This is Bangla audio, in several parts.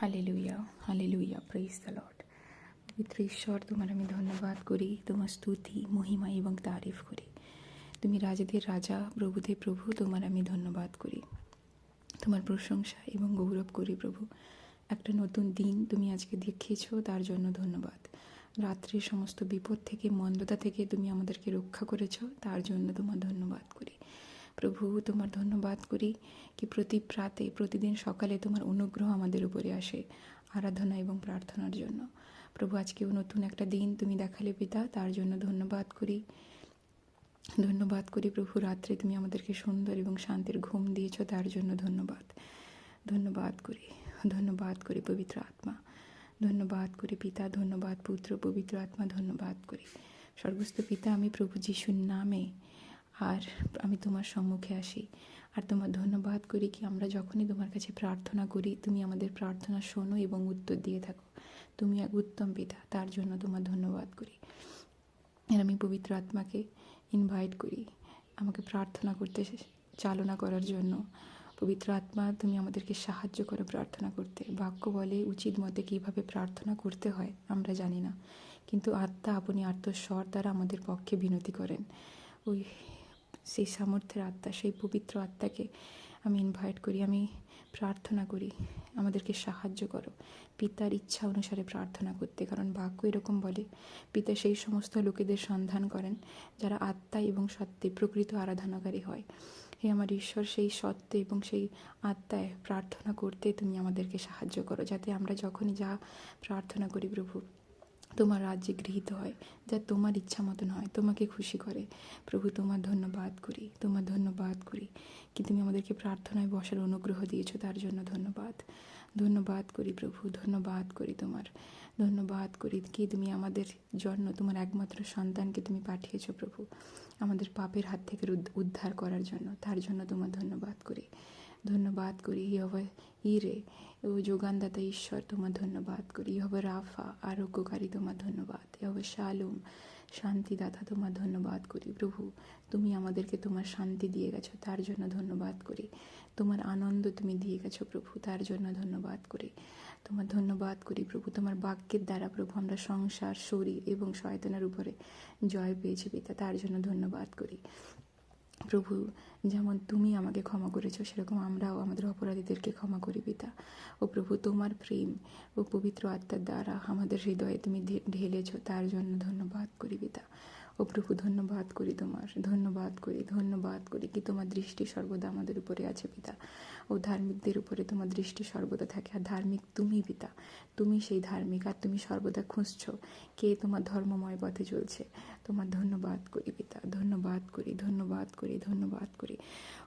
Hallelujah hallelujah praise the Lord পবিত্র ঈশ্বর, তোমার আমি ধন্যবাদ করি, তোমার স্তুতি, মহিমা এবং তারিফ করি। তুমি রাজাদের রাজা, প্রভুদের প্রভু, তোমার আমি ধন্যবাদ করি। তোমার প্রশংসা এবং গৌরব করি প্রভু। একটা নতুন দিন তুমি আজকে দেখিয়েছো, তার জন্য ধন্যবাদ। রাত্রির সমস্ত বিপদ থেকে মন্দতা থেকে তুমি আমাদেরকে রক্ষা করেছ, তার জন্য তোমার ধন্যবাদ করি। প্রভু, তোমার ধন্যবাদ করি কি প্রতি প্রাতে, প্রতিদিন সকালে তোমার অনুগ্রহ আমাদের উপরে আসে আরাধনা এবং প্রার্থনার জন্য। প্রভু, আজকেও নতুন একটা দিন তুমি দেখালে পিতা, তার জন্য ধন্যবাদ করি। ধন্যবাদ করি প্রভু, রাত্রে তুমি আমাদেরকে সুন্দর এবং শান্তির ঘুম দিয়েছ, তার জন্য ধন্যবাদ। ধন্যবাদ করি ধন্যবাদ করি পবিত্র আত্মা। ধন্যবাদ করি পিতা, ধন্যবাদ পুত্র, পবিত্র আত্মা, ধন্যবাদ করি। স্বর্গস্থ পিতা, আমি প্রভু যিশুর নামে আর আমি তোমার সম্মুখে আসি। আর তোমার ধন্যবাদ করি কি আমরা যখনই তোমার কাছে প্রার্থনা করি, তুমি আমাদের প্রার্থনা শোনো এবং উত্তর দিয়ে থাকো। তুমি এক উত্তম পিতা, তার জন্য তোমার ধন্যবাদ করি। আর আমি পবিত্র আত্মাকে ইনভাইট করি আমাকে প্রার্থনা করতে, চালনা করার জন্য। পবিত্র আত্মা, তুমি আমাদেরকে সাহায্য করো প্রার্থনা করতে। বাক্য বলে উচিত মতে কীভাবে প্রার্থনা করতে হয় আমরা জানি না। কিন্তু আত্মা আপনি আত্মস্বর দ্বারা আমাদের পক্ষে বিনতি করেন। ওই সেই সামর্থ্যের আত্মা, সেই পবিত্র আত্মাকে আমি ইনভাইট করি, আমি প্রার্থনা করি, আমাদেরকে সাহায্য করো। পিতার ইচ্ছা অনুসারে প্রার্থনা করতে, কারণ বাক্য এরকম বলে, পিতা সেই সমস্ত লোকেদের সন্ধান করেন, যারা আত্মা এবং সত্যে প্রকৃত আরাধনাকারী হয়। হে আমার ঈশ্বর, সেই সত্ত্বে এবং সেই আত্মায় প্রার্থনা করতে তুমি আমাদেরকে সাহায্য করো, যাতে আমরা যখনই যা প্রার্থনা করি প্রভু তোমার রাজ্যে গৃহীত হয়, যা তোমার ইচ্ছা মতন হয়, তোমাকে খুশি করে। প্রভু, তোমার ধন্যবাদ করি, তোমার ধন্যবাদ করি। কি তুমি আমাদেরকে প্রার্থনায় বসার অনুগ্রহ দিয়েছ, তার জন্য ধন্যবাদ। ধন্যবাদ করি প্রভু, ধন্যবাদ করি তোমার। ধন্যবাদ করি কি তুমি আমাদের জন্য, তোমার একমাত্র সন্তানকে তুমি পাঠিয়েছো প্রভু, আমাদের পাপের হাত থেকে উদ্ধার করার জন্য, তার জন্য তোমার ধন্যবাদ করি। ধন্যবাদ করি, ইহবা, ইরে, ও যোগানদাতা ঈশ্বর, তোমার ধন্যবাদ করি, ইহবা রাফা, আরোগ্যকারী, তোমার ধন্যবাদ, ইহবা শালুম, শান্তিদাতা, তোমার ধন্যবাদ করি, প্রভু, তুমি আমাদেরকে তোমার শান্তি দিয়ে গেছো, তার জন্য ধন্যবাদ করি, তোমার আনন্দ তুমি দিয়ে গেছো, প্রভু, তার জন্য ধন্যবাদ করি, তোমার ধন্যবাদ করি, প্রভু, তোমার বাক্যের দ্বারা, প্রভু, আমরা সংসার, শরীর এবং শয়তনের উপরে জয় পেয়েছি পিতা, তার জন্য ধন্যবাদ করি প্রভু, যেমন তুমি আমাকে ক্ষমা করেছ, সেরকম আমরাও আমাদের অপরাধীদেরকে ক্ষমা করি, পিতা। ও প্রভু, তোমার প্রেম ও পবিত্র আত্মার দ্বারা আমাদের হৃদয়ে তুমি ঢেলেছ, তার জন্য ধন্যবাদ করি, পিতা। ও প্রভু ধন্যবাদ করি তোমার, ধন্যবাদ করি ধন্যবাদ করি কি তোমার দৃষ্টি সর্বদা আমাদের উপরে আছে পিতা। ও ধার্মিকদের উপরে তোমার দৃষ্টি সর্বদা থাকে আর ধার্মিক তুমি পিতা। তুমি সেই ধার্মিক আর তুমি সর্বদা খুঁজছ কে তোমার ধর্মময় পথে চলছে। তোমার ধন্যবাদ করি পিতা, ধন্যবাদ করি ধন্যবাদ করি ধন্যবাদ করি।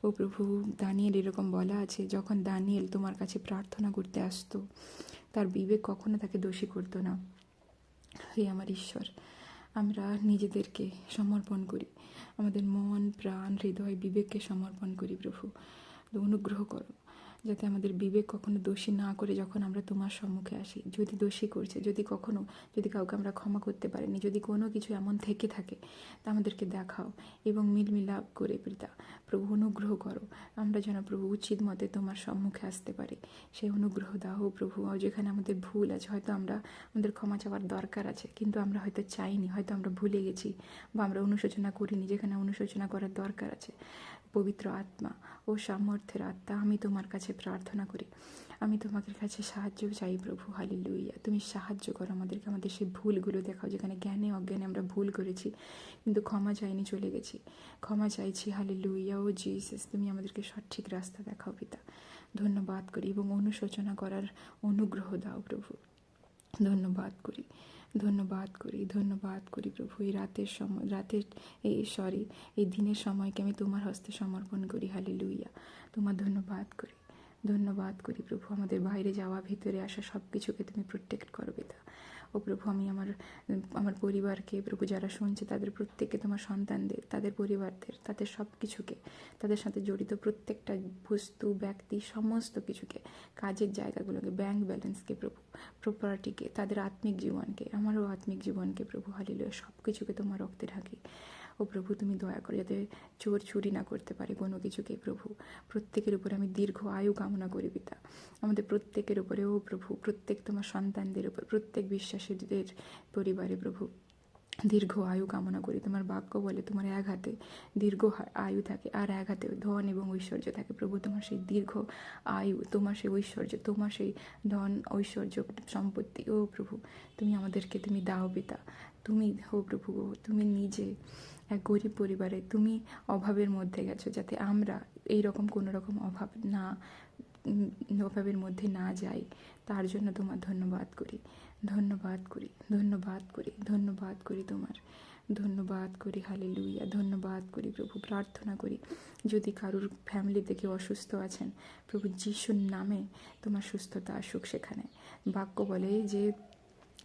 ও প্রভু, দানিয়েল এরকম বলা আছে, যখন দানিয়েল তোমার কাছে প্রার্থনা করতে আসতো, তার বিবেক কখনো তাকে দোষী করতো না। হে আমার ঈশ্বর আমরা নিজেদেরকে সমর্পণ করি। আমাদের মন প্রাণ হৃদয় বিবেককে সমর্পণ করি প্রভু। অনুগ্রহ করো। যাতে আমাদের বিবেক কখনো দোষী না করে যখন আমরা তোমার সম্মুখে আসি। যদি দোষী করছে, যদি কখনো, যদি কাউকে আমরা ক্ষমা করতে পারিনি, যদি কোনো কিছু এমন থেকে থাকে, তা আমাদেরকে দেখাও এবং মিলমিলাপ করে পিতা, প্রভু অনুগ্রহ করো, আমরা যেন প্রভু উচিত মতে তোমার সম্মুখে আসতে পারি। সেই অনুগ্রহ দাও প্রভু যেখানে আমাদের ভুল আছে, হয়তো আমরা আমাদের ক্ষমা চাওয়ার দরকার আছে, কিন্তু আমরা হয়তো চাইনি, হয়তো আমরা ভুলে গেছি বা আমরা অনুশোচনা করিনি, যেখানে অনুশোচনা করার দরকার আছে। পবিত্র আত্মা ও সামর্থ্যের আত্মা, আমি তোমার কাছে প্রার্থনা করি। আমি তোমাদের কাছে সাহায্য চাই প্রভু হালি লুইয়া তুমি সাহায্য করো আমাদেরকে, আমাদের সেই ভুলগুলো দেখাও, যেখানে জ্ঞানে অজ্ঞানে আমরা ভুল করেছি, কিন্তু ক্ষমা চাইনি, চলে গেছি। ক্ষমা চাইছি হালি লুইয়া ও জিসাস, তুমি আমাদেরকে সঠিক রাস্তা দেখাও পিতা। ধন্যবাদ করি এবং অনুশোচনা করার অনুগ্রহ দাও প্রভু। ধন্যবাদ করি। ধন্যবাদ করি ধন্যবাদ করি প্রভু। এই রাতের সময় রাতের এই সরি এই দিনের সময়কে আমি তোমার হস্তে সমর্পণ করি। হালে লুইয়া তোমার ধন্যবাদ করি। ধন্যবাদ করি প্রভু, আমাদের বাইরে যাওয়া, ভিতরে আসা সব কিছুকে তুমি প্রোটেক্ট করবে তা ও প্রভু, আমি আমার আমার পরিবারকে, প্রভু যারা শুনছে, তাদের প্রত্যেককে তোমার সন্তানদের, তাদের পরিবারদের, তাদের সব কিছুকে তাদের সাথে জড়িত প্রত্যেকটা বস্তু, ব্যক্তি, সমস্ত কিছুকে, কাজের জায়গাগুলোকে ব্যাংক ব্যালেন্সকে প্রভু প্রপার্টিকে তাদের আত্মিক জীবনকে, আমারও আত্মিক জীবনকে প্রভু হালিল সব কিছুকে তোমার রক্তে ঢাকি। ও প্রভু, তুমি দয়া করে যাতে চোর চুরি না করতে পারে কোনো কিছুকে প্রভু। প্রত্যেকের উপরে আমি দীর্ঘ আয়ু কামনা করি পিতা। আমাদের প্রত্যেকের উপরে, ও প্রভু, প্রত্যেক তোমার সন্তানদের উপর, প্রত্যেক বিশ্বাসীদের পরিবারে প্রভু, দীর্ঘ আয়ু কামনা করি। তোমার বাক্য বলে তোমার এক হাতে দীর্ঘ আয়ু থাকে আর এক হাতে ধন এবং ঐশ্বর্য থাকে। প্রভু, তোমার সেই দীর্ঘ আয়ু, তোমার সেই ঐশ্বর্য, তোমার সেই ধন, ঐশ্বর্য, সম্পত্তি, ও প্রভু, তুমি আমাদেরকে তুমি দাও পিতা। তুমি হো প্রভু, তুমি নিজে এক গরিব পরিবারে তুমি অভাবের মধ্যে গেছো যাতে আমরা এই রকম কোনো রকম অভাব না অভাবের মধ্যে না যাই, তার জন্য তোমার ধন্যবাদ করি। ধন্যবাদ করি ধন্যবাদ করি ধন্যবাদ করি তোমার। ধন্যবাদ করি হালে লুইয়া ধন্যবাদ করি প্রভু, প্রার্থনা করি, যদি কারুর ফ্যামিলি থেকে অসুস্থ আছেন, প্রভু যিশুর নামে তোমার সুস্থতা আসুক সেখানে। বাক্য বলে যে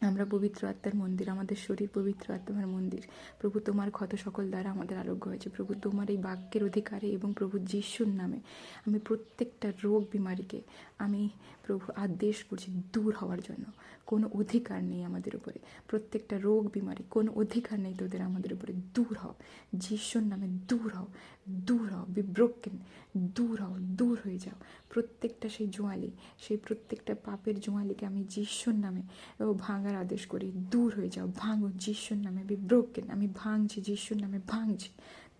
আমরা পবিত্র আত্মার মন্দির, আমাদের শরীর পবিত্র আত্মার মন্দির। প্রভু তোমার ক্ষত সকল দ্বারা আমাদের আরোগ্য হয়েছে। প্রভু তোমার এই বাক্যের অধিকারে এবং প্রভু যিশুর নামে আমি প্রত্যেকটা রোগ, বিমারিকে আমি প্রভু আদেশ করছি দূর হওয়ার জন্য। কোনো অধিকার নেই আমাদের উপরে। প্রত্যেকটা রোগ, বিমারি, কোনো অধিকার নেই তোদের আমাদের উপরে। দূর হও। যিশুর নামে দূর হও। দূর হও। বিব্রোকেন দূর হও। দূর হয়ে যাও। প্রত্যেকটা সেই জোয়ালি, সেই প্রত্যেকটা পাপের জোয়ালিকে আমি যিশুর নামে, ও, ভাঙার আদেশ করি। দূর হয়ে যাও। ভাঙো যিশুর নামে। বিব্রোকেন আমি ভাঙছি, যিশুর নামে ভাঙছি।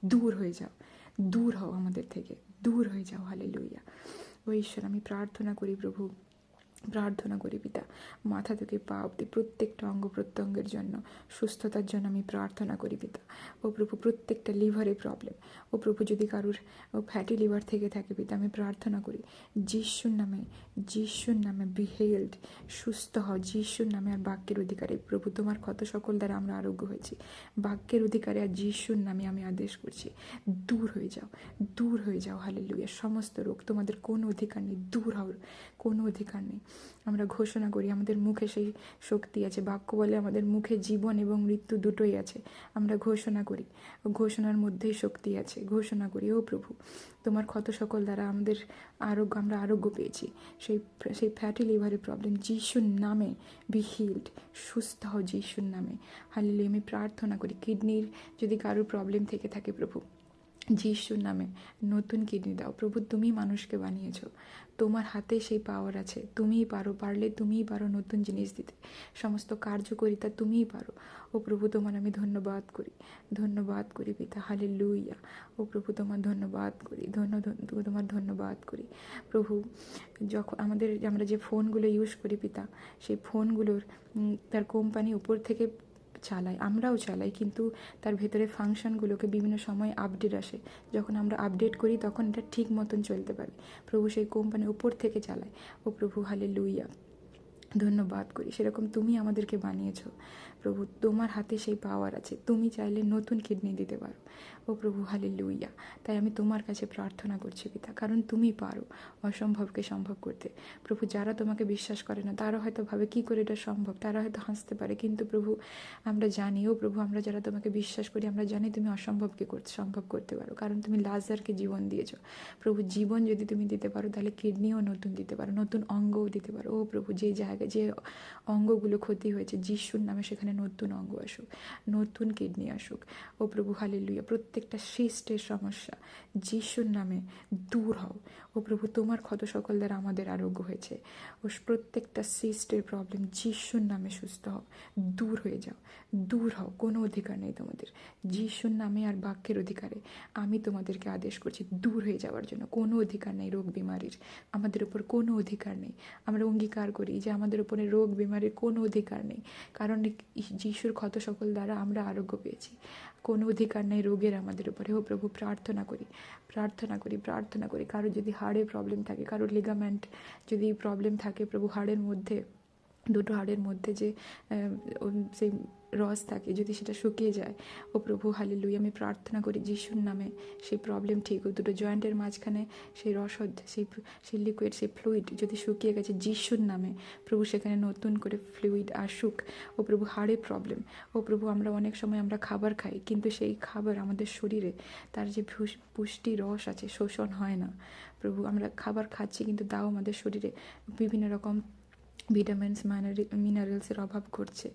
দূর হয়ে যাও। দূর হও আমাদের থেকে। দূর হয়ে যাও। হালে লইয়া ও ঈশ্বর আমি প্রার্থনা করি প্রভু। প্রার্থনা করি পিতা। মাথা থেকে পা অব্দি প্রত্যেকটা অঙ্গ প্রত্যঙ্গের জন্য, সুস্থতার জন্য আমি প্রার্থনা করি পিতা। ও প্রভু, প্রত্যেকটা লিভারে প্রবলেম ও প্রভু, যদি কারুর ফ্যাটি লিভার থেকে থাকে পিতা, আমি প্রার্থনা করি, যিশুর নামে যিশুর নামে বিহেল্ড সুস্থ হও। যিশুর নামে আর বাক্যের অধিকারে। প্রভু, তোমার ক্ষত সকল দ্বারা আমরা আরোগ্য হয়েছি। বাক্যের অধিকারে আর যিশুর নামে আমি আদেশ করছি, দূর হয়ে যাও, দূর হয়ে যাও। হালে সমস্ত রোগ তোমাদের কোনো অধিকার নেই, দূর হওয়ার কোনো অধিকার নেই। আমরা ঘোষণা করি, আমাদের মুখে সেই শক্তি আছে। বাক্য বলে আমাদের মুখে জীবন এবং মৃত্যু দুটোই আছে। আমরা ঘোষণা করি, ঘোষণার মধ্যেই শক্তি আছে। ঘোষণা করি, ও প্রভু, তোমার ক্ষত সকল দ্বারা আমাদের আরোগ্য, আমরা আরোগ্য পেয়েছি। সেই সেই ফ্যাটি লিভারের প্রবলেম যিশুর নামে বি হিল্ড সুস্থ হও যিশুর নামে। হালিলি আমি প্রার্থনা করি কিডনির যদি কারোর প্রবলেম থেকে থাকে প্রভু যিশুর নামে নতুন কিডনি দাও। প্রভু, তুমি মানুষকে বানিয়েছ। তোমার হাতে সেই পাওয়ার আছে। তুমিই পারো, পারলে তুমিই পারো নতুন জিনিস দিতে। সমস্ত কার্যকরিতা তুমিই পারো। ও প্রভু, তোমার আমি ধন্যবাদ করি। ধন্যবাদ করি পিতা। হালে লুইয়া ও প্রভু, তোমার ধন্যবাদ করি। ধন্য তোমার ধন্যবাদ করি। প্রভু যখন আমাদের, আমরা যে ফোনগুলো ইউজ করি পিতা, সেই ফোনগুলোর তার কোম্পানি উপর থেকে চালাই, আমরাও চালাই, কিন্তু তার ভেতরে ফাংশনগুলোকে বিভিন্ন সময় আপডেট আসে। যখন আমরা আপডেট করি, তখন এটা ঠিক মতন চলতে পারে। প্রভু সেই কোম্পানি উপর থেকে চালায়। ও প্রভু হালে লুইয়া ধন্যবাদ করি। সেরকম তুমি আমাদেরকে বানিয়েছো। প্রভু, তোমার হাতে সেই পাওয়ার আছে। তুমি চাইলে নতুন কিডনি দিতে পারো। ও প্রভু হালে লুইয়া তাই আমি তোমার কাছে প্রার্থনা করছি পিতা, কারণ তুমি পারো অসম্ভবকে সম্ভব করতে। প্রভু, যারা তোমাকে বিশ্বাস করে না, তারা হয়তো ভাবে, কী করে এটা সম্ভব? তারা হয়তো হাসতে পারে, কিন্তু প্রভু, আমরা জানি, ও প্রভু, আমরা যারা তোমাকে বিশ্বাস করি, আমরা জানি তুমি অসম্ভবকে করতে সম্ভব করতে পারো। কারণ তুমি লাজারকে জীবন দিয়েছ। প্রভু, জীবন যদি তুমি দিতে পারো, তাহলে কিডনিও নতুন দিতে পারো, নতুন অঙ্গও দিতে পারো। ও প্রভু, যে জায়গায়, যে অঙ্গগুলো ক্ষতি হয়েছে, যিশুর নামে সেখানে নতুন অঙ্গ আসুক, নতুন কিডনি আসুক। ও প্রভু হালেলুয়া প্রত্যেকটা সিস্টের সমস্যা, যিশুর নামে দূর হও। ও প্রভু, তোমার ক্ষত সকল দ্বারা আমাদের আরোগ্য হয়েছে। ও প্রত্যেকটা সৃষ্টের প্রবলেম যিশুর নামে সুস্থ হও, দূর হয়ে যাও, দূর হও, কোনো অধিকার নেই তোমাদের। যিশুর নামে আর বাক্যের অধিকারে আমি তোমাদেরকে আদেশ করছি, দূর হয়ে যাওয়ার জন্য। কোনো অধিকার নেই রোগ বিমারির। আমাদের উপর কোনো অধিকার নেই। আমরা অঙ্গীকার করি যে আমাদের উপরে রোগ বিমারির কোনো অধিকার নেই। কারণ যিশুর ক্ষত সকল দ্বারা আমরা আরোগ্য পেয়েছি। কোনো অধিকার নেই রোগের আমাদের উপরে। ও প্রভু, প্রার্থনা করি প্রার্থনা করি প্রার্থনা করি। কারও যদি হাড়ের প্রবলেম থাকে। কারোর লিগামেন্ট যদি প্রবলেম থাকে প্রভু হাড়ের মধ্যে, দুটো হাড়ের মধ্যে যে সেই রস থাকে, যদি সেটা শুকিয়ে যায়, ও প্রভু হালিলুই আমি প্রার্থনা করি যিশুর নামে সেই প্রবলেম ঠিক ও দুটো জয়েন্টের মাঝখানে সেই রসদ, সেই সেই লিকুইড সেই ফ্লুইড যদি শুকিয়ে গেছে যিশুর নামে, প্রভু সেখানে নতুন করে ফ্লুইড আসুক। ও প্রভু, হাড়ে প্রবলেম ও প্রভু, আমরা অনেক সময় আমরা খাবার খাই, কিন্তু সেই খাবার আমাদের শরীরে, তার যে পুষ- পুষ্টি রস আছে, শোষণ হয় না। প্রভু, আমরা খাবার খাচ্ছি, কিন্তু তাও আমাদের শরীরে বিভিন্ন রকম ভিটামিনস মিনারেলসের অভাব ঘটছে।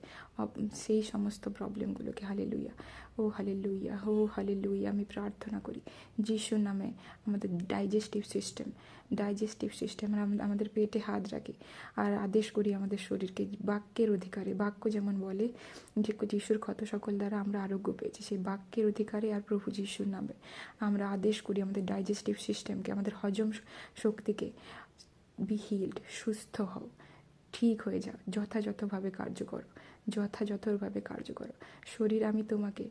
সেই সমস্ত প্রবলেমগুলোকে হালে লুইয়া ও হালে লুইয়া হো হালে লুইয়া আমি প্রার্থনা করি। যিশুর নামে আমাদের ডাইজেস্টিভ সিস্টেম ডাইজেস্টিভ সিস্টেম আমাদের পেটে হাত রাখি। আর আদেশ করি আমাদের শরীরকে বাক্যের অধিকারে, বাক্য যেমন বলে যে যিশুর ক্ষত সকল দ্বারা আমরা আরোগ্য পেয়েছি, সেই বাক্যের অধিকারে আর প্রভু যিশুর নামে আমরা আদেশ করি আমাদের ডাইজেস্টিভ সিস্টেমকে আমাদের হজম শক্তিকে বি হিল্ড সুস্থ হও। ঠিক হয়ে যাও। যথাযথভাবে কার্য করো। যথাযথভাবে কার্য করো। শরীর আমি তোমাকে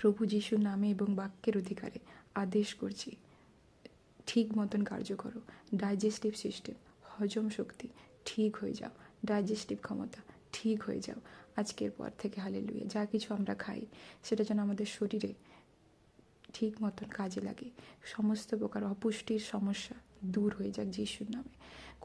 প্রভু যিশুর নামে এবং বাক্যের অধিকারে আদেশ করছি। ঠিক মতন কার্য করো। ডাইজেস্টিভ সিস্টেম, হজম শক্তি ঠিক হয়ে যাও। ডাইজেস্টিভ ক্ষমতা ঠিক হয়ে যাও। আজকের পর থেকে হালে লুয়ে যা কিছু আমরা খাই, সেটা যেন আমাদের শরীরে ঠিক মতন কাজে লাগে। সমস্ত প্রকার অপুষ্টির সমস্যা দূর হয়ে যাক যিশুর নামে।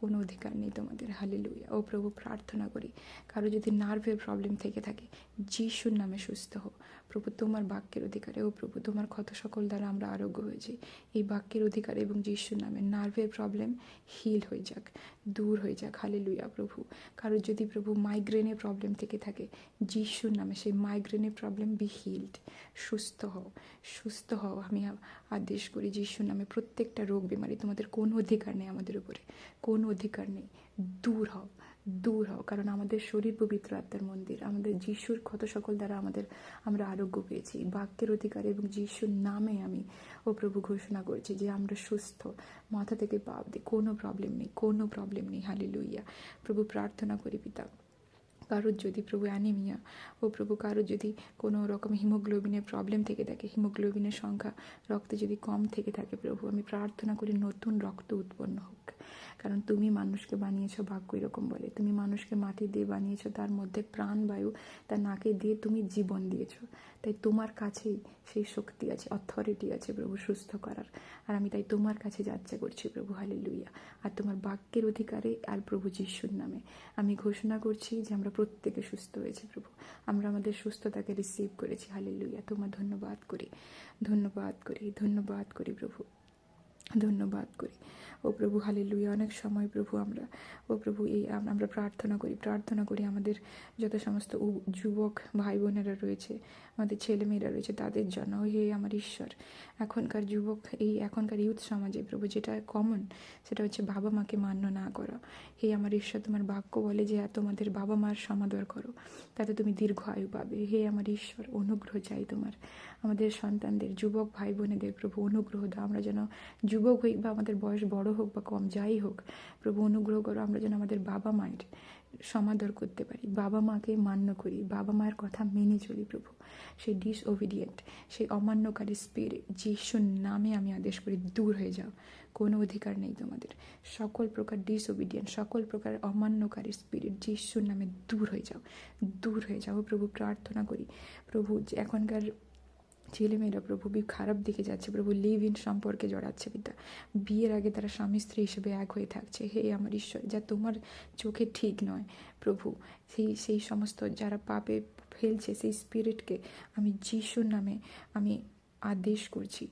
কোনো অধিকার নেই তোমাদের হালে লুইয়া ও প্রভু, প্রার্থনা করি, কারও যদি নার্ভের প্রবলেম থেকে থাকে, যিশুর নামে সুস্থ হো প্রভু, তোমার বাক্যের অধিকারে, ও প্রভু, তোমার ক্ষত সকল দ্বারা আমরা আরোগ্য হয়েছি। এই বাক্যের অধিকারে এবং যিশুর নামে নার্ভের প্রবলেম হিল হয়ে যাক, দূর হয়ে যাক হালে লুইয়া প্রভু। কারও যদি প্রভু মাইগ্রেনের প্রবলেম থেকে থাকে, যিশুর নামে সেই মাইগ্রেনের প্রবলেম বি হিলড সুস্থ হও সুস্থ হও, আমি আদেশ করি, যিশুর নামে প্রত্যেকটা রোগ, বিমারি তোমাদের কোনো অধিকার নেই আমাদের উপরে। কোনো অধিকার নেই। দূর হও দূর হও। কারণ আমাদের শরীর পবিত্র আত্মার মন্দির। আমাদের যিশুর ক্ষত সকল দ্বারা আমাদের, আমরা আরোগ্য পেয়েছি। বাক্যের অধিকার এবং যিশুর নামে আমি ও প্রভু ঘোষণা করছি যে আমরা সুস্থ, মাথা থেকে পা দিই। কোনো প্রবলেম নেই, কোনো প্রবলেম নেই। হালি লুইয়া প্রভু প্রার্থনা করি পিতা। কারোর যদি প্রভু অ্যানিমিয়া ও প্রভু কারোর যদি কোনো রকম হিমোগ্লোবিনের প্রবলেম থেকে থাকে হিমোগ্লোবিনের সংখ্যা রক্তে যদি কম থেকে থাকে প্রভু, আমি প্রার্থনা করি নতুন রক্ত উৎপন্ন হোক। কারণ তুমি মানুষকে বানিয়েছো বাক্য এরকম বলে। তুমি মানুষকে মাটি দিয়ে বানিয়েছো, তার মধ্যে প্রাণবায়ু তার নাকে দিয়ে তুমি জীবন দিয়েছ। তাই তোমার কাছেই সেই শক্তি আছে অথরিটি আছে প্রভু সুস্থ করার। আর আমি তাই তোমার কাছে যাচ্ছা করছি প্রভু হালে লুইয়া আর তোমার বাক্যের অধিকারে আর প্রভু যিশুর নামে। আমি ঘোষণা করছি যে আমরা প্রত্যেকে সুস্থ হয়েছি প্রভু। আমরা আমাদের সুস্থতাকে রিসিভ করেছি হালে লুইয়া তোমার ধন্যবাদ করি ধন্যবাদ করি ধন্যবাদ করি প্রভু, ধন্যবাদ করি। ও প্রভু হালে লুই অনেক সময় প্রভু, আমরা, ও প্রভু, এই আমরা প্রার্থনা করি প্রার্থনা করি আমাদের যত সমস্ত যুবক ভাই বোনেরা রয়েছে, আমাদের ছেলেমেয়েরা রয়েছে, তাদের জন্য। হে আমার ঈশ্বর, এখনকার যুবক, এই এখনকার ইউথ সমাজে প্রভু, যেটা কমন সেটা হচ্ছে বাবা মাকে মান্য না করা। হে আমার ঈশ্বর, তোমার বাক্য বলে যে তোমাদের বাবা মার সমাদর করো, তাতে তুমি দীর্ঘ আয়ু পাবে। হে আমার ঈশ্বর, অনুগ্রহ চাই তোমার। আমাদের সন্তানদের, যুবক ভাই বোনেদের প্রভু, অনুগ্রহ দাও। আমরা যেন যুবক হই বা আমাদের বয়স বড় হোক বা কম, যাই হোক, প্রভু অনুগ্রহ করো, আমরা যেন আমাদের বাবা মায়ের সমাদর করতে পারি। বাবা মাকে মান্য করি, বাবা মায়ের কথা মেনে চলি প্রভু। সেই ডিসওবিডিয়েন্ট সেই অমান্যকারী স্পিরিট যিশুর নামে আমি আদেশ করি, দূর হয়ে যাও। কোনো অধিকার নেই তোমাদের। সকল প্রকার ডিসওবিডিয়েন্ট সকল প্রকার অমান্যকারী স্পিরিট যিশুর নামে দূর হয়ে যাও। দূর হয়ে যাও প্রভু, প্রার্থনা করি। প্রভু এখনকার ছেলেমেয়েরা প্রভু খারাপ দিকে যাচ্ছে, প্রভু লিভ ইন সম্পর্কে জড়াচ্ছে পিতা বিয়ের আগে তারা স্বামী স্ত্রী হিসেবে এক হয়ে থাকছে। হে আমার ঈশ্বর, যা তোমার চোখে ঠিক নয়, প্রভু। সেই সেই সমস্ত যারা পাপে ফেলছে, সেই স্পিরিটকে আমি যিশুর নামে আমি আদেশ করছি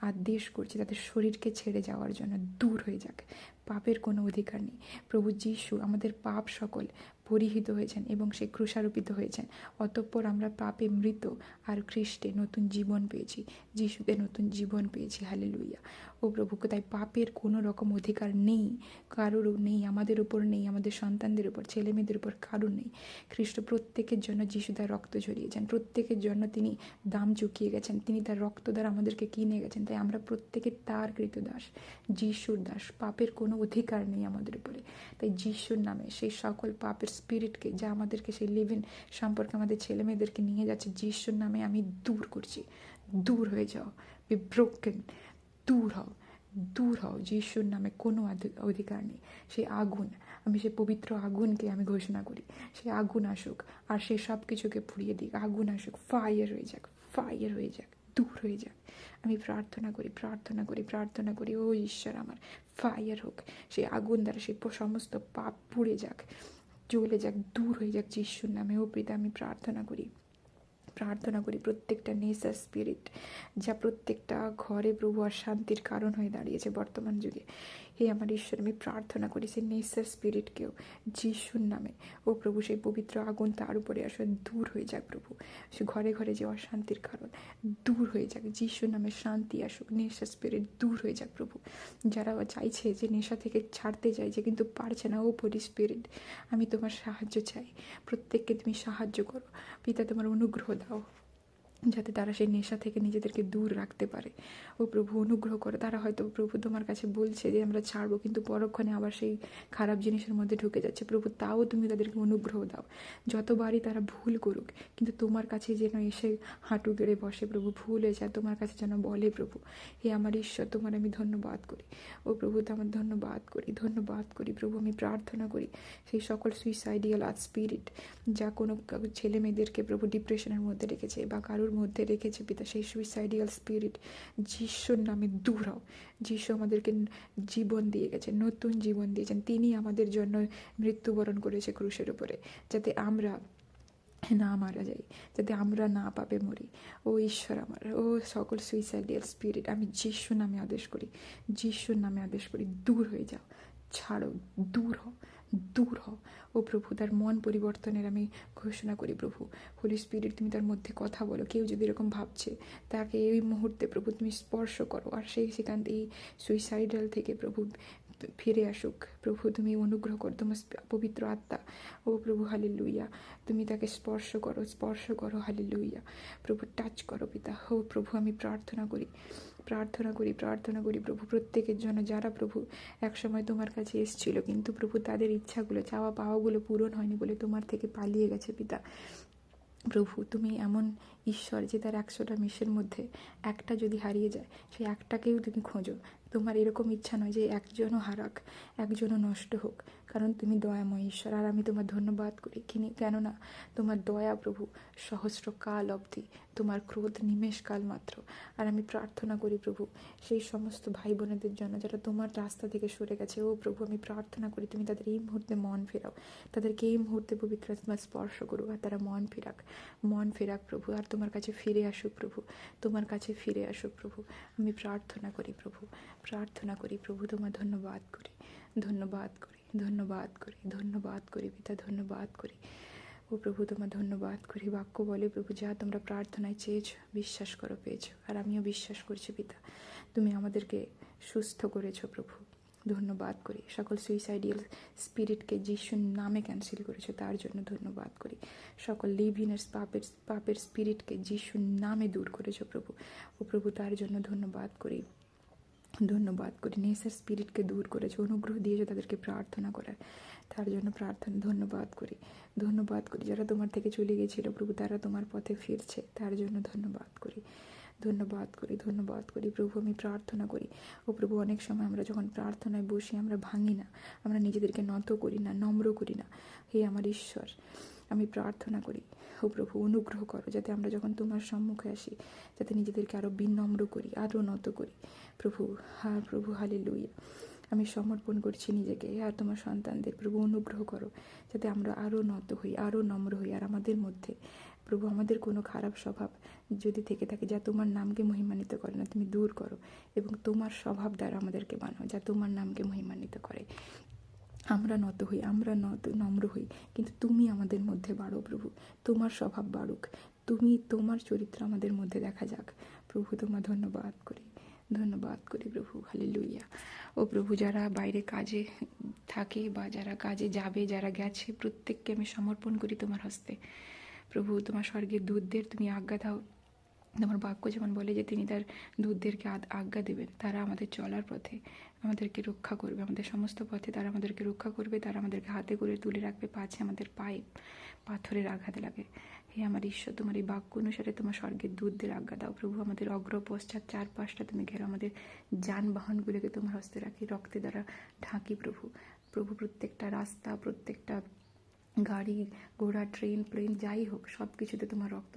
আদেশ করছি তাদের শরীরকে ছেড়ে যাওয়ার জন্য দূর হয়ে যাক। পাপের কোনো অধিকার নেই। প্রভু যিশু আমাদের পাপ সকল পরিহিত হয়েছেন এবং সে ক্রুশারোপিত হয়েছেন। অতঃপর আমরা পাপে মৃত আর খ্রিস্টে নতুন জীবন পেয়েছি যিশুতে নতুন জীবন পেয়েছি। হালে লুইয়া ও প্রভু, তাই পাপের কোনো রকম অধিকার নেই, কারোরও নেই, আমাদের উপর নেই, আমাদের সন্তানদের উপর ছেলে মেয়েদের উপর কারোর নেই। খ্রিস্ট প্রত্যেকের জন্য যিশু তার রক্ত ঝরিয়েছেন, প্রত্যেকের জন্য তিনি দাম চুকিয়ে গেছেন, তিনি তার রক্ত দ্বারা আমাদেরকে কিনে গেছেন, তাই আমরা প্রত্যেকে তার কৃত দাস, যিশুর দাস। পাপের কোনো অধিকার নেই আমাদের উপরে। তাই যিশুর নামে সেই সকল পাপের স্পিরিটকে যা আমাদেরকে সেই লিভিন সম্পর্কে আমাদের ছেলে মেয়েদেরকে নিয়ে যাচ্ছে, যিশুর নামে আমি দূর করছি। দূর হয়ে যাও বি ব্রোকেন দূর হও দূর হও। যিশুর নামে কোনো অধিকার নেই। সেই আগুন, আমি সেই পবিত্র আগুনকে আমি ঘোষণা করি। সেই আগুন আসুক, আর সেই সব কিছুকে পুড়িয়ে দিক। আগুন আসুক ফায়ার হয়ে যাক ফায়ার হয়ে যাক, দূর হয়ে যাক। আমি প্রার্থনা করি প্রার্থনা করি প্রার্থনা করি, ও ঈশ্বর আমার ফায়ার হোক। সেই আগুন দ্বারা সেই সমস্ত পাপ পুড়ে যাক। জ্বলে যাক, দূর হয়ে যাক যিশুর নামে। ও পিতা, আমি প্রার্থনা করি প্রার্থনা করি প্রত্যেকটা নেচার স্পিরিট যা প্রত্যেকটা ঘরে প্রভু আর শান্তির কারণ হয়ে দাঁড়িয়েছে বর্তমান যুগে। হে আমার ঈশ্বর, আমি প্রার্থনা করি সেই নেসার স্পিরিটকেও যিশুর নামে। ও প্রভু, সেই পবিত্র আগুন তার উপরে আসলে দূর হয়ে যাক প্রভু। সে ঘরে ঘরে যে অশান্তির কারণ, দূর হয়ে যাক। যিশুর নামে শান্তি আসুক নেশা স্পিরিট দূর হয়ে যাক প্রভু। যারা চাইছে যে নেশা থেকে ছাড়তে চাইছে কিন্তু পারছে না ও পরি স্পিরিট আমি তোমার সাহায্য চাই। প্রত্যেককে তুমি সাহায্য করো। পিতা, তোমার অনুগ্রহ দাও। যাতে তারা সেই নেশা থেকে নিজেদেরকে দূর রাখতে পারে। ও প্রভু অনুগ্রহ করে, তারা হয়তো প্রভু তোমার কাছে বলছে যে আমরা ছাড়বো, কিন্তু পরক্ষণে আবার সেই খারাপ জিনিসের মধ্যে ঢুকে যাচ্ছে। প্রভু, তাও তুমি তাদেরকে অনুগ্রহ দাও। যতবারই তারা ভুল করুক, কিন্তু তোমার কাছে যেন এসে হাঁটু গেড়ে বসে প্রভু, ভুল হয়ে যায় তোমার কাছে যেন বলে প্রভু, হে আমার ঈশ্বর, তোমার আমি ধন্যবাদ করি। ও প্রভু, তো আমার ধন্যবাদ করি ধন্যবাদ করি প্রভু, আমি প্রার্থনা করি সেই সকল সুইসাইডিয়াল আর স্পিরিট যা কোনো ছেলে মেয়েদেরকে প্রভু ডিপ্রেশনের মধ্যে রেখেছে বা কারোর মধ্যে রেখেছে পিতা, সেই সুইসাইডিয়াল স্পিরিট যিশুর নামে দূর হও যিশু আমাদেরকে জীবন দিয়ে গেছে, নতুন জীবন দিয়েছেন। তিনি আমাদের জন্য মৃত্যুবরণ করেছে ক্রুশের উপরে, যাতে আমরা না মারা যাই, যাতে আমরা না পাবে মরি। ও ঈশ্বর আমার, ও সকল সুইসাইডিয়াল স্পিরিট আমি যিশু নামে আদেশ করি, যিশুর নামে আদেশ করি, দূর হয়ে যাও, ছাড়ো, দূর হও। দূর হও। ও প্রভু, তার মন পরিবর্তনের আমি ঘোষণা করি প্রভু। হোলি স্পিরিট তুমি তার মধ্যে কথা বলো। কেউ যদি এরকম ভাবছে, তাকে এই মুহূর্তে প্রভু তুমি স্পর্শ করো। আর সেই সেখান থেকে সুইসাইডাল থেকে প্রভু ফিরে আসুক। প্রভু, তুমি অনুগ্রহ করো। তোমার পবিত্র আত্মা। ও প্রভু হালি লুইয়া তুমি তাকে স্পর্শ করো স্পর্শ করো হালি লুইয়া প্রভু টাচ করো পিতা। হো প্রভু, আমি প্রার্থনা করি। প্রার্থনা করি প্রার্থনা করি প্রভু, প্রত্যেকের জন্য যারা প্রভু একসময় তোমার কাছে এসছিল, কিন্তু প্রভু তাদের ইচ্ছাগুলো চাওয়া পাওয়াগুলো পূরণ হয়নি বলে তোমার থেকে পালিয়ে গেছে পিতা। প্রভু, তুমি এমন ঈশ্বর যে তার একশোটা মিশের মধ্যে একটা যদি হারিয়ে যায়, সেই একটাকেও তুমি খোঁজো। তোমার এরকম ইচ্ছা নয় যে একজনও হারাক, একজনও নষ্ট হোক। কারণ তুমি দয়াময় ঈশ্বর। আর আমি তোমার ধন্যবাদ করি। কিনি কেননা তোমার দয়া প্রভু সহস্র কাল অবধি, তোমার ক্রোধ নিমেষ কাল মাত্র। আর আমি প্রার্থনা করি প্রভু, সেই সমস্ত ভাই বোনেদের জন্য যারা তোমার রাস্তা থেকে সরে গেছে। ও প্রভু, আমি প্রার্থনা করি তুমি তাদের এই মুহূর্তে মন ফেরাও। তাদেরকে এই মুহূর্তে পবিত্র আত্মা স্পর্শ করুক আর তারা মন ফেরাক। মন ফেরাক প্রভু। আর তোমার কাছে ফিরে আসুক প্রভু, তোমার কাছে ফিরে আসুক প্রভু। আমি প্রার্থনা করি প্রভু, প্রার্থনা করি প্রভু তোমার ধন্যবাদ করি ধন্যবাদ করি ধন্যবাদ করি ধন্যবাদ করি পিতা, ধন্যবাদ করি। ও প্রভু তোমার ধন্যবাদ করি। বাক্য বলে প্রভু, যা তোমরা প্রার্থনায় চেয়েছ, বিশ্বাস করো, পেয়েছ। আর আমিও বিশ্বাস করছি পিতা, তুমি আমাদেরকে সুস্থ করেছ প্রভু। ধন্যবাদ করি। সকল সুইসাইডিয়াল স্পিরিটকে যিশুর নামে ক্যান্সেল করেছ, তার জন্য ধন্যবাদ করি। সকল লিভিনের পাপের পাপের স্পিরিটকে যিশুর নামে দূর করেছ প্রভু। ও প্রভু, তার জন্য ধন্যবাদ করি। ধন্যবাদ করি। নেশার স্পিরিটকে দূর করেছে, অনুগ্রহ দিয়েছে তাদেরকে প্রার্থনা করার। তার জন্য প্রার্থনা, ধন্যবাদ করি। ধন্যবাদ করি। যারা তোমার থেকে চলে গেছিল প্রভু, তারা তোমার পথে ফিরছে, তার জন্য ধন্যবাদ করি। ধন্যবাদ করি ধন্যবাদ করি, প্রভু আমি প্রার্থনা করি। ও প্রভু, অনেক সময় আমরা যখন প্রার্থনায় বসি, আমরা ভাঙি না। আমরা নিজেদেরকে নত করি না, নম্র করি না। হে আমার ঈশ্বর, আমি প্রার্থনা করি, ও প্রভু, অনুগ্রহ করো যাতে আমরা যখন তোমার সম্মুখে আসি, যাতে নিজেদেরকে আরও বিনম্র করি আরও নত করি। প্রভু, হা, প্রভু হালে লুইয়া আমি সমর্পণ করছি নিজেকে আর তোমার সন্তানদের। প্রভু, অনুগ্রহ করো যাতে আমরা আরও নত হই আরও নম্র হই আর আমাদের মধ্যে প্রভু, আমাদের কোনো খারাপ স্বভাব যদি থেকে থাকে, যা তোমার নামকে মহিমান্বিত করে না, তুমি দূর করো এবং তোমার স্বভাব দ্বারা আমাদেরকে বানাও, যা তোমার নামকে মহিমান্বিত করে। আমরা নত হই, আমরা নত, নম্র হই, কিন্তু তুমি আমাদের মধ্যে বাড়ো প্রভু, তোমার স্বভাব বাড়ুক। তুমি তোমার চরিত্র আমাদের মধ্যে দেখা যাক। প্রভু, তোমার ধন্যবাদ করি ধন্যবাদ করি প্রভু খালি লুইয়া ও প্রভু, যারা বাইরে কাজে থাকে বা যারা কাজে যাবে, যারা গেছে, প্রত্যেককে আমি সমর্পণ করি তোমার হস্তে। প্রভু, তোমার স্বর্গের দূতদের তুমি আজ্ঞা দাও। তোমার বাক্য যেমন বলে যে তিনি তার দূতদেরকে আজ্ঞা দেবেন, তারা আমাদের চলার পথে আমাদেরকে রক্ষা করবে। আমাদের সমস্ত পথে তারা আমাদেরকে রক্ষা করবে, তারা আমাদেরকে হাতে করে তুলে রাখবে, পাছে আমাদের পায়ে পাথরের আঘাত লাগে। হে আমার ঈশ্বর, তোমার এই বাক্য অনুসারে তোমার স্বর্গের দূতদের আজ্ঞা দাও। প্রভু, আমাদের অগ্র পশ্চাৎ চারপাশটা তুমি ঘেরো। আমাদের যানবাহনগুলোকে তোমার হস্তে রাখি। রক্তে দ্বারা ঢাকি প্রভু। প্রভু, প্রত্যেকটা রাস্তা, প্রত্যেকটা গাড়ি ঘোড়া ট্রেন প্লেন যাই হোক সব কিছুতে তোমার রক্ত